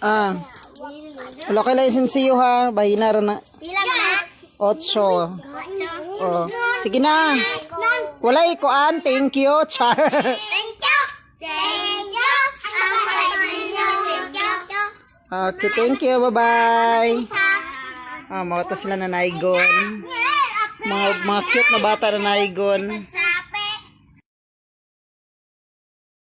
Ah. Wala kay lisensiyo ha. Bahina ra na. Pila na? Otso. Oh. Sige na. Wala ikuan. Ah. Thank you. Char. Thank you! Thank you! Ang thank you! okay, thank you. Bye-bye. Ah, mga sila na naigon. Mga, mga cute na bata na naigon.